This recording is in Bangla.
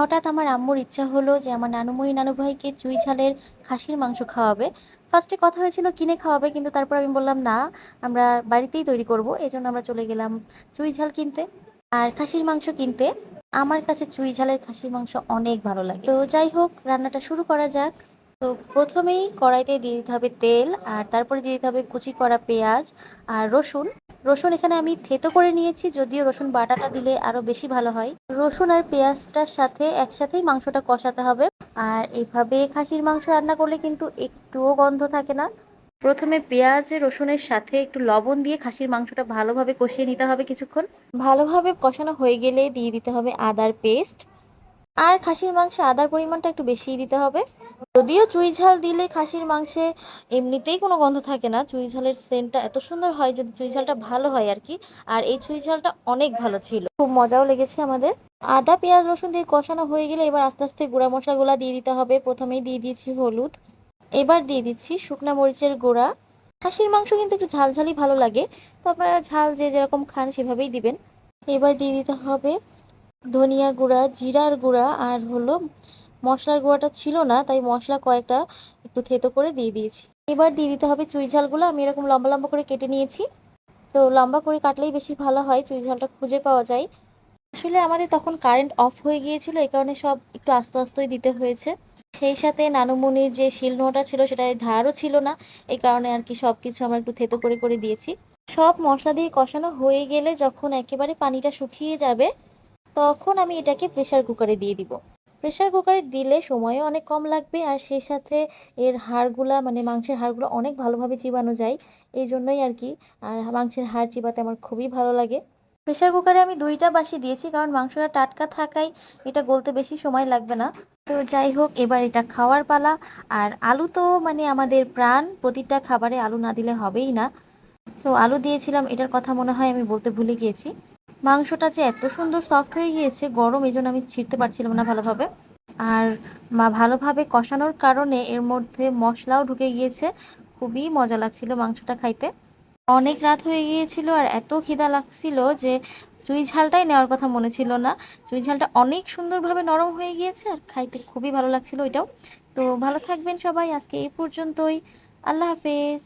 হঠাৎ আমার আম্মুর ইচ্ছা হলো যে আমার নানুমণি নানু ভাইকে চুই ঝালের খাসির মাংস খাওয়াবে। ফার্স্টে কথা হয়েছিল কিনে খাওয়াবে, কিন্তু তারপর আমি বললাম, না, আমরা বাড়িতেই তৈরি করব। এই জন্য আমরা চলে গেলাম চুই ঝাল কিনতে। আর খাসির মাংস কিনতে আমার কাছে চুই ঝালের খাসির মাংস অনেক ভালো লাগে। তো যাই হোক, রান্নাটা শুরু করা যাক। তো প্রথমেই কড়াইতে দিয়ে দিতে হবে তেল আর তারপরে দিয়ে দিতে হবে কুচি করা পেঁয়াজ আর রসুন। রসুন এখানে আমি থেতো করে নিয়েছি, যদিও রসুন বাটাটা দিলে আরও বেশি ভালো হয়। রসুন আর পেঁয়াজটার সাথে একসাথেই মাংসটা কষাতে হবে। আর এইভাবে খাসির মাংস রান্না করলে কিন্তু একটুও গন্ধ থাকে না। প্রথমে পেঁয়াজ, রসুনের সাথে একটু লবণ দিয়ে খাসির মাংসটা ভালোভাবে কষিয়ে নিতে হবে কিছুক্ষণ। ভালোভাবে কষানো হয়ে গেলে দিয়ে দিতে হবে আদার পেস্ট। আর খাসির মাংসে আদার পরিমাণটা একটু বেশিই দিতে হবে। যদিও চুই ঝাল দিলে খাসির মাংসে এমনিতেই কোনো গন্ধ থাকে না, চুই ঝালের সেন্টটা এত সুন্দর হয় যদি চুই ঝালটা ভালো হয় আর কি। আর এই চুই ঝালটা অনেক ভালো ছিল। খুব মজাও লেগেছে আমাদের। আদা, পেঁয়াজ, রসুন দিয়ে কষানো হয়ে গেলে এবার আস্তে আস্তে গুঁড়া মশলাগুলো দিয়ে দিতে হবে। প্রথমেই দিয়ে দিয়েছি হলুদ। এবার দিয়ে দিচ্ছি শুকনা মরিচের গুঁড়া। খাসির মাংস কিন্তু একটু ঝালঝালই ভালো লাগে, তো আপনারা ঝাল যে যেরকম খান সেভাবেই দিবেন। এবার দিয়ে দিতে হবে ধনিয়া গুঁড়া, জিরার গুঁড়া আর হলো মশলার গুঁড়াটা ছিল না, তাই মশলা কয়েকটা একটু থেতো করে দিয়ে দিয়েছি। এবার দিয়ে দিতে হবে চুই ঝালগুলো, আমি এরকম লম্বা লম্বা করে কেটে নিয়েছি। তো লম্বা করে কাটলেই বেশি ভালো হয়, চুই ঝালটা খুঁজে পাওয়া যায়। আসলে আমাদের তখন কারেন্ট অফ হয়ে গিয়েছিল, এই কারণে সব একটু আস্তে আস্তেই দিতে হয়েছে। সেই সাথে নানুমণির যে শিলনোটা ছিল, সেটা ধারও ছিল না, এই কারণে আর কি সব কিছু আমরা একটু থেতো করে করে দিয়েছি। সব মশলা দিয়ে কষানো হয়ে গেলে যখন একেবারে পানিটা শুকিয়ে যাবে, তখন আমি এটাকে প্রেসার কুকারে দিয়ে দিব। প্রেসার কুকারে দিলে সময়ও অনেক কম লাগবে আর সেই সাথে এর হাড়গুলা মানে মাংসের হাড়গুলো অনেক ভালোভাবে চিবানো যায়। এই জন্যই আর কি। আর মাংসের হাড় চিবাতে আমার খুবই ভালো লাগে। প্রেসার কুকারে আমি দুইটা বাসি দিয়েছি কারণ মাংসটা টাটকা থাকায় এটা গলতে বেশি সময় লাগবে না। তো যাই হোক, এবার এটা খাওয়ার পালা। আর আলু তো মানে আমাদের প্রাণ, প্রতিটা খাবারে আলু না দিলে হবেই না। সো আলু দিয়েছিলাম, এটার কথা মনে হয় আমি বলতে ভুলে গিয়েছি। মাংসটা যে এত সুন্দর সফট হয়ে গিয়েছে, গরম এই জন্য আমি ছিঁড়তে পারছিলাম না ভালোভাবে। আর মা ভালোভাবে কষানোর কারণে এর মধ্যে মশলাও ঢুকে গিয়েছে। খুবই মজা লাগছিল মাংসটা খাইতে। অনেক রাত হয়ে গিয়েছিল আর এত খিদা লাগছিল যে চুই ঝালটাই নেওয়ার কথা মনে ছিল না। চুই ঝালটা অনেক সুন্দরভাবে নরম হয়ে গিয়েছে আর খাইতে খুবই ভালো লাগছিল ওইটাও। তো ভালো থাকবেন সবাই, আজকে এই পর্যন্তই। আল্লাহ হাফেজ।